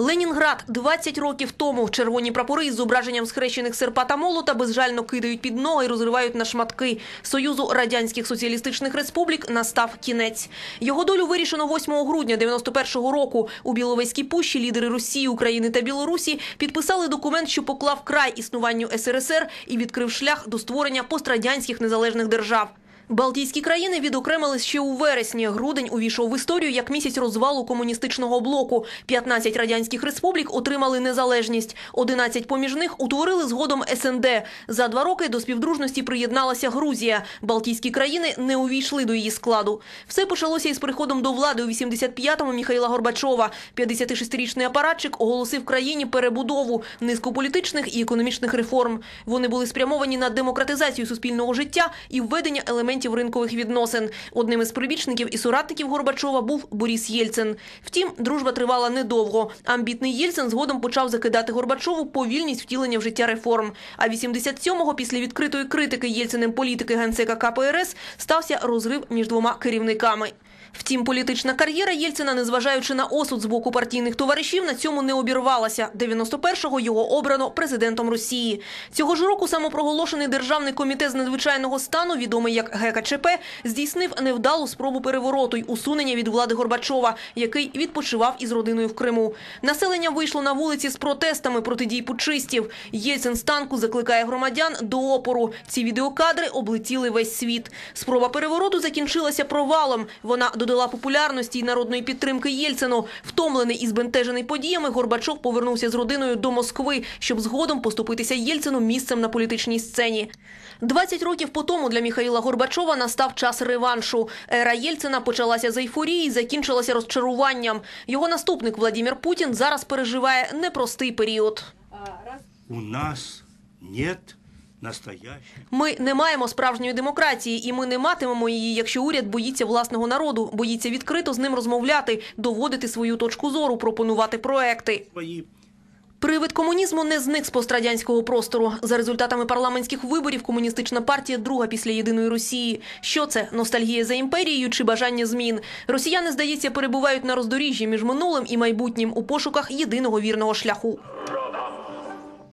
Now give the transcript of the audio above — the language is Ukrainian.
Ленінград 20 років тому червоні прапори з зображенням схрещених серпа та молота безжально кидають під ноги і розривають на шматки. Союзу радянських соціалістичних республік настав кінець. Його долю вирішено 8 грудня 91-го року. У Біловезькій пущі лідери Росії, України та Білорусі підписали документ, що поклав край існуванню СРСР і відкрив шлях до створення пострадянських незалежних держав. Балтійські країни відокремились ще у вересні. Грудень увійшов в історію як місяць розвалу комуністичного блоку. 15 радянських республік отримали незалежність. 11 поміж них утворили згодом СНД. За два роки до співдружності приєдналася Грузія. Балтійські країни не увійшли до її складу. Все почалося із приходом до влади у 85-му Міхаїла Горбачова. 56-річний апаратчик оголосив країні перебудову низку політичних і економічних реформ. Вони були спрямовані на демократизацію суспільного життя і введення елементів ринкових відносин. Одним із прибічників і соратників Горбачова був Борис Єльцин. Втім, дружба тривала недовго. Амбітний Єльцин згодом почав закидати Горбачову повільність втілення в життя реформ. А 87-го, після відкритої критики Єльциним політики генсека КПРС, стався розрив між двома керівниками. Втім, політична кар'єра Єльцина, незважаючи на осуд з боку партійних товаришів, на цьому не обірвалася. 91-го його обрано президентом Росії. Цього ж року самопроголошений державний комітет з надзвичайного стану, відомий як ГКЧП, здійснив невдалу спробу перевороту й усунення від влади Горбачова, який відпочивав із родиною в Криму. Населення вийшло на вулиці з протестами проти дій путчистів. Єльцин з танку закликає громадян до опору. Ці відеокадри облетіли весь світ. Спроба перевороту закінчилася провалом. Вона додала популярності й народної підтримки Єльцину. Втомлений і збентежений подіями, Горбачов повернувся з родиною до Москви, щоб згодом поступитися Єльцину місцем на політичній сцені. 20 років по тому для Міхаїла Горбачова настав час реваншу. Ера Єльцина почалася з ейфорії і закінчилася розчаруванням. Його наступник Владимир Путін зараз переживає непростий період. У нас нет. Ми не маємо справжньої демократії, і ми не матимемо її, якщо уряд боїться власного народу, боїться відкрито з ним розмовляти, доводити свою точку зору, пропонувати проекти. Привид комунізму не зник з пострадянського простору. За результатами парламентських виборів комуністична партія друга після єдиної Росії. Що це ностальгія за імперією чи бажання змін? Росіяни, здається, перебувають на роздоріжжі між минулим і майбутнім у пошуках єдиного вірного шляху.